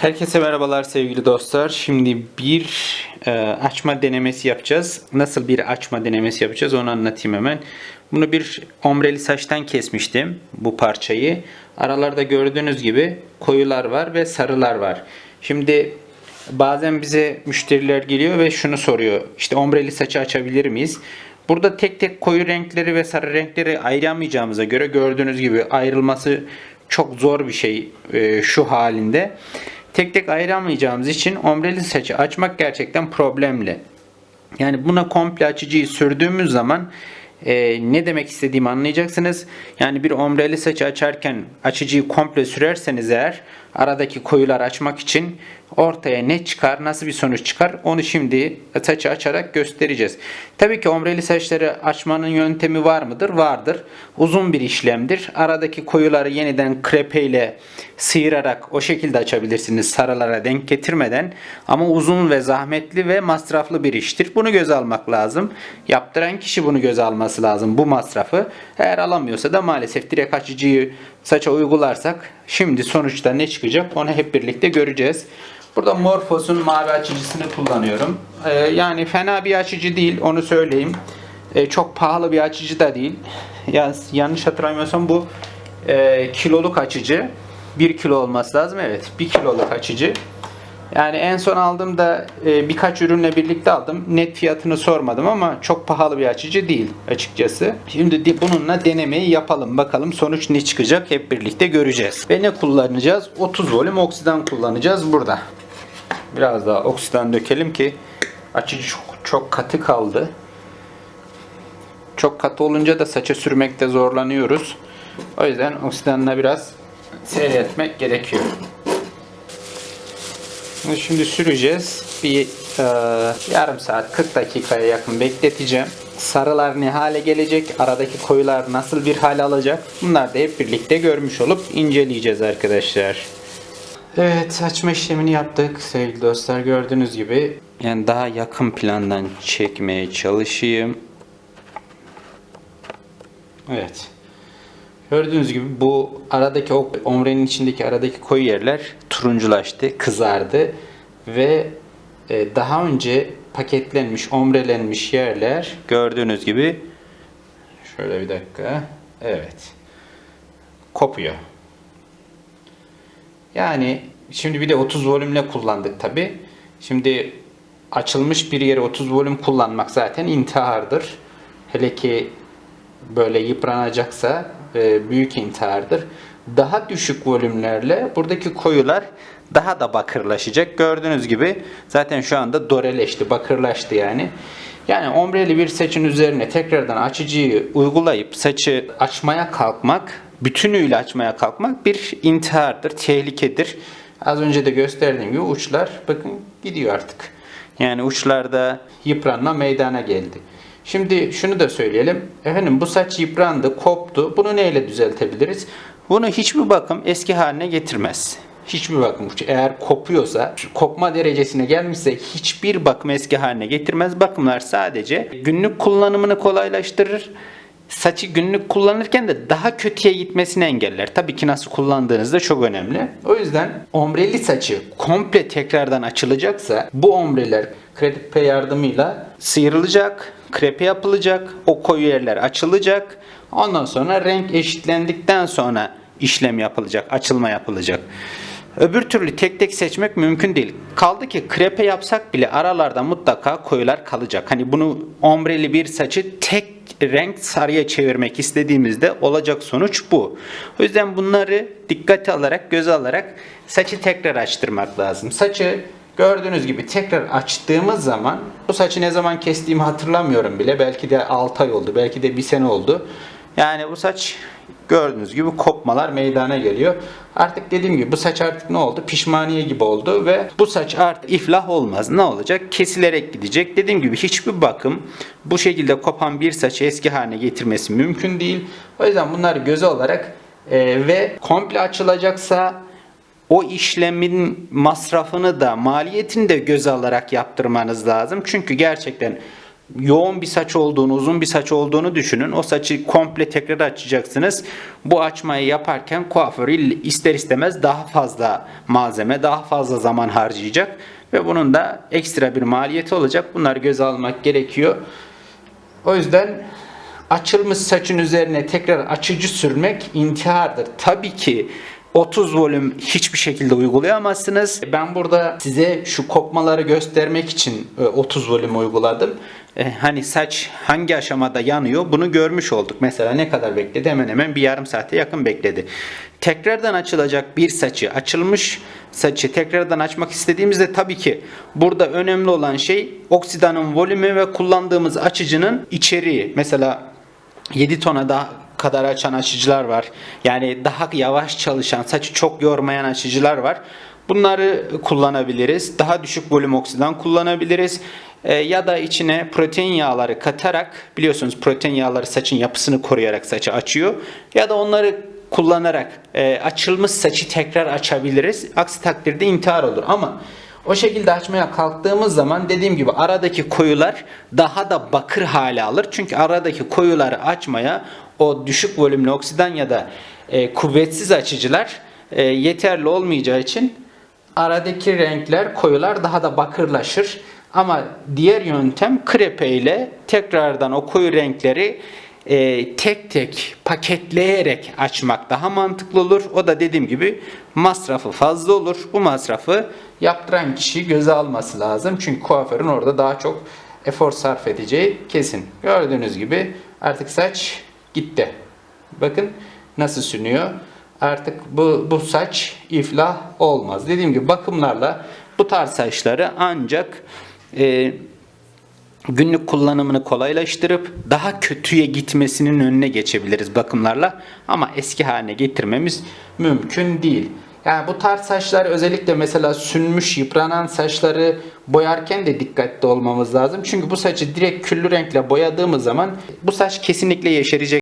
Herkese merhabalar sevgili dostlar. Şimdi bir e, açma denemesi yapacağız. Nasıl bir açma denemesi yapacağız onu anlatayım hemen. Bunu bir ombreli saçtan kesmiştim bu parçayı. Aralarda gördüğünüz gibi koyular var ve sarılar var. Şimdi bazen bize müşteriler geliyor ve şunu soruyor. İşte ombreli saçı açabilir miyiz? Burada tek tek koyu renkleri ve sarı renkleri ayıramayacağımıza göre gördüğünüz gibi ayrılması çok zor bir şey e, şu halinde. Tek tek ayıramayacağımız için ombreli saçı açmak gerçekten problemli. Yani buna komple açıcıyı sürdüğümüz zaman e, ne demek istediğimi anlayacaksınız. Yani bir ombreli saçı açarken açıcıyı komple sürerseniz eğer aradaki koyular açmak için ortaya ne çıkar, nasıl bir sonuç çıkar onu şimdi saçı açarak göstereceğiz. Tabii ki ombreli saçları açmanın yöntemi var mıdır? Vardır. Uzun bir işlemdir. Aradaki koyuları yeniden krepeyle sıyırarak o şekilde açabilirsiniz sarılara denk getirmeden. Ama uzun ve zahmetli ve masraflı bir iştir. Bunu göze almak lazım. Yaptıran kişi bunu göze alması lazım bu masrafı. Eğer alamıyorsa da maalesef direkt açıcıyı saça uygularsak şimdi sonuçta ne çıkacak onu hep birlikte göreceğiz. Burada Morphos'un mavi açıcısını kullanıyorum. Ee, yani fena bir açıcı değil onu söyleyeyim. Ee, çok pahalı bir açıcı da değil. Ya, yanlış hatırlamıyorsam bu e, kiloluk açıcı. 1 kilo olması lazım. Evet 1 kiloluk açıcı. Yani en son aldığımda e, birkaç ürünle birlikte aldım. Net fiyatını sormadım ama çok pahalı bir açıcı değil açıkçası. Şimdi bununla denemeyi yapalım. Bakalım sonuç ne çıkacak hep birlikte göreceğiz. Ve ne kullanacağız? 30 volüm oksidan kullanacağız burada. Biraz daha oksidan dökelim ki açıcı çok, çok katı kaldı. Çok katı olunca da saça sürmekte zorlanıyoruz. O yüzden oksidanla biraz seyretmek gerekiyor. Şimdi süreceğiz. Bir e, yarım saat 40 dakikaya yakın bekleteceğim. Sarılar ne hale gelecek? Aradaki koyular nasıl bir hal alacak? Bunlar da hep birlikte görmüş olup inceleyeceğiz arkadaşlar. Evet açma işlemini yaptık sevgili dostlar gördüğünüz gibi. Yani daha yakın plandan çekmeye çalışayım. Evet. Gördüğünüz gibi bu aradaki omrenin içindeki aradaki koyu yerler turunculaştı, kızardı ve e, daha önce paketlenmiş, omrelenmiş yerler gördüğünüz gibi şöyle bir dakika. Evet. Kopuyor. Yani şimdi bir de 30 volümle kullandık tabi. Şimdi açılmış bir yere 30 volüm kullanmak zaten intihardır. Hele ki böyle yıpranacaksa e, büyük intihardır. Daha düşük volümlerle buradaki koyular daha da bakırlaşacak. Gördüğünüz gibi zaten şu anda doreleşti, bakırlaştı yani. Yani ombreli bir saçın üzerine tekrardan açıcıyı uygulayıp saçı açmaya kalkmak, bütünüyle açmaya kalkmak bir intihardır, tehlikedir. Az önce de gösterdiğim gibi uçlar bakın gidiyor artık. Yani uçlarda yıpranma meydana geldi. Şimdi şunu da söyleyelim. Efendim bu saç yıprandı, koptu. Bunu neyle düzeltebiliriz? Bunu hiçbir bakım eski haline getirmez. Hiçbir bakım eğer kopuyorsa, kopma derecesine gelmişse hiçbir bakım eski haline getirmez. Bakımlar sadece günlük kullanımını kolaylaştırır. Saçı günlük kullanırken de daha kötüye gitmesini engeller. Tabii ki nasıl kullandığınız da çok önemli. O yüzden ombreli saçı komple tekrardan açılacaksa bu ombreler kredipe yardımıyla sıyrılacak, krepe yapılacak, o koyu yerler açılacak. Ondan sonra renk eşitlendikten sonra işlem yapılacak, açılma yapılacak. Öbür türlü tek tek seçmek mümkün değil. Kaldı ki krepe yapsak bile aralarda mutlaka koyular kalacak. Hani bunu ombreli bir saçı tek renk sarıya çevirmek istediğimizde olacak sonuç bu. O yüzden bunları dikkate alarak, göze alarak saçı tekrar açtırmak lazım. Saçı gördüğünüz gibi tekrar açtığımız zaman bu saçı ne zaman kestiğimi hatırlamıyorum bile. Belki de 6 ay oldu, belki de 1 sene oldu. Yani bu saç gördüğünüz gibi kopmalar meydana geliyor. Artık dediğim gibi bu saç artık ne oldu? Pişmaniye gibi oldu ve bu saç artık iflah olmaz. Ne olacak? Kesilerek gidecek. Dediğim gibi hiçbir bakım bu şekilde kopan bir saçı eski haline getirmesi mümkün değil. O yüzden bunları göze olarak e, ve komple açılacaksa o işlemin masrafını da maliyetini de göze alarak yaptırmanız lazım. Çünkü gerçekten yoğun bir saç olduğunu, uzun bir saç olduğunu düşünün. O saçı komple tekrar açacaksınız. Bu açmayı yaparken kuaför ister istemez daha fazla malzeme, daha fazla zaman harcayacak ve bunun da ekstra bir maliyeti olacak. Bunları göze almak gerekiyor. O yüzden açılmış saçın üzerine tekrar açıcı sürmek intihardır. Tabii ki 30 volüm hiçbir şekilde uygulayamazsınız. Ben burada size şu kopmaları göstermek için e, 30 volüm uyguladım. E, Hani saç hangi aşamada yanıyor bunu görmüş olduk. Mesela ne kadar bekledi? Hemen hemen bir yarım saate yakın bekledi. Tekrardan açılacak bir saçı, açılmış saçı tekrardan açmak istediğimizde tabii ki burada önemli olan şey oksidanın volümü ve kullandığımız açıcının içeriği. Mesela 7 tona da kadar açan açıcılar var. Yani daha yavaş çalışan, saçı çok yormayan açıcılar var. Bunları kullanabiliriz. Daha düşük volüm oksidan kullanabiliriz. Ee, ya da içine protein yağları katarak biliyorsunuz protein yağları saçın yapısını koruyarak saçı açıyor. Ya da onları kullanarak e, açılmış saçı tekrar açabiliriz. Aksi takdirde intihar olur. Ama o şekilde açmaya kalktığımız zaman dediğim gibi aradaki koyular daha da bakır hale alır. Çünkü aradaki koyuları açmaya o düşük volümlü oksidan ya da e, kuvvetsiz açıcılar e, yeterli olmayacağı için aradaki renkler koyular daha da bakırlaşır. Ama diğer yöntem krepe ile tekrardan o koyu renkleri e, tek tek paketleyerek açmak daha mantıklı olur. O da dediğim gibi masrafı fazla olur. Bu masrafı yaptıran kişi göze alması lazım. Çünkü kuaförün orada daha çok efor sarf edeceği kesin. Gördüğünüz gibi artık saç gitti. Bakın nasıl sünüyor. Artık bu, bu saç iflah olmaz. Dediğim gibi bakımlarla bu tarz saçları ancak e, günlük kullanımını kolaylaştırıp daha kötüye gitmesinin önüne geçebiliriz bakımlarla ama eski haline getirmemiz mümkün değil. Yani bu tarz saçlar özellikle mesela sünmüş yıpranan saçları boyarken de dikkatli olmamız lazım. Çünkü bu saçı direkt küllü renkle boyadığımız zaman bu saç kesinlikle yeşerecek.